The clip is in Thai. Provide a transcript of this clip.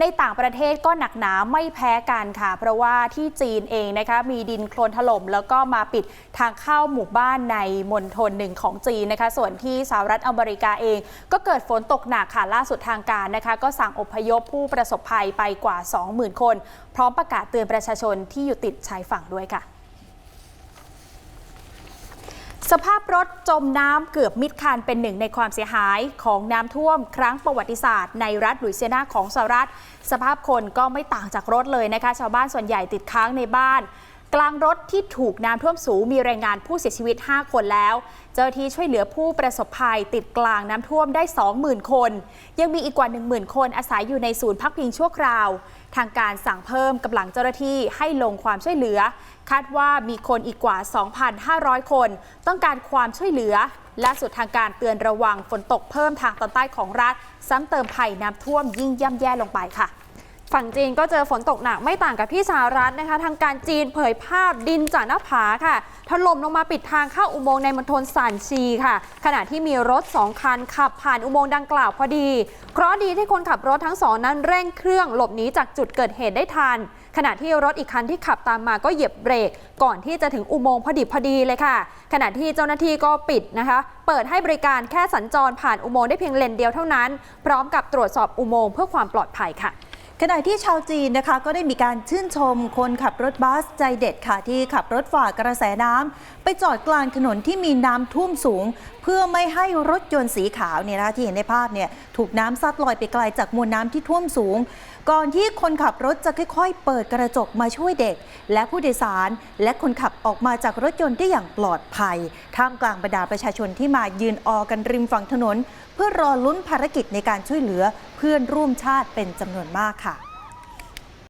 ในต่างประเทศก็หนักหนาไม่แพ้กันค่ะ เพราะว่าที่จีนเองนะคะมีดินโคลนถล่ม แล้วก็มาปิดทางเข้าหมู่บ้านในมณฑลหนึ่งของจีนนะคะ ส่วนที่สหรัฐอเมริกาเอง ก็เกิดฝนตกหนักค่ะล่าสุดทางการนะคะ ก็สั่งอพยพผู้ประสบภัยไปกว่า 20,000 คน พร้อมประกาศเตือนประชาชนที่อยู่ติดชายฝั่งด้วยค่ะ ส ภาพรถจมน้ำเกือบมิดคันเป็นหนึ่งในความเสียหายของน้ำท่วม ครั้งประวัติศาสตร์ ในรัฐลุยเซียนาของสหรัฐ สภาพคนก็ไม่ต่างจากรถเลยนะคะ ชาวบ้านส่วนใหญ่ติดค้างในบ้าน กลางรถที่ถูกน้ำท่วมสูงมีรายงานผู้เสียชีวิต 5 คนแล้ว เจ้าหน้าที่ช่วยเหลือผู้ประสบภัยติดกลางน้ำท่วมได้ 20,000 คน ยังมีอีกกว่า 10,000 คนอาศัยอยู่ในศูนย์พักพิงชั่วคราว ทางการสั่งเพิ่มกำลังเจ้าหน้าที่ให้ลงความช่วยเหลือ คาดว่ามีคนอีกกว่า 2,500 คน ต้องการความช่วยเหลือและสุดทางการเตือนระวังฝนตกเพิ่มทางตอนใต้ของรัฐ ซ้ำเติมภัยน้ำท่วมยิ่งย่ำแย่ลงไปค่ะ ฝั่งจีนก็เจอฝนตกหนักไม่ต่างกับที่สหรัฐนะคะ ทางการจีนเผยภาพดินจากหน้าผาค่ะถล่มลงมาปิดทางเข้าอุโมงค์ในมณฑลซานชีค่ะ ขณะที่มีรถสองคันขับผ่านอุโมงค์ดังกล่าวพอดีเคราะดีที่คนขับรถทั้งสองนั้นเร่งเครื่องหลบหนีจากจุดเกิดเหตุได้ทัน ขณะที่รถอีกคันที่ขับตามมาก็เหยียบเบรก ก่อนที่จะถึงอุโมงค์พอดีพอดีเลยค่ะ ขณะที่เจ้าหน้าที่ก็ปิดนะคะ เปิดให้บริการแค่สัญจรผ่านอุโมงค์ได้เพียงเลนเดียวเท่านั้น พร้อมกับตรวจสอบอุโมงค์เพื่อความปลอดภัยค่ะ ขณะที่ชาวจีนนะคะก็ได้มีการชื่นชมคนขับรถบัสใจเด็ดค่ะที่ขับรถฝ่ากระแสน้ำไปจอดกลางถนนที่มีน้ำท่วมสูง เพื่อไม่ให้รถยนต์สีขาวเนี่ยนะที่เห็นในภาพเนี่ยถูกน้ำซัดลอยไปไกลจากมวลน้ำที่ท่วมสูง ก่อนที่คนขับรถจะค่อยๆ เปิดกระจกมาช่วยเด็ก และผู้โดยสารและคนขับออกมาจากรถยนต์ได้อย่างปลอดภัยท่ามกลางบรรดาประชาชนที่มายืนออกันริมฝั่งถนน เพื่อรอลุ้นภารกิจในการช่วยเหลือเพื่อนร่วมชาติเป็นจำนวนมากค่ะ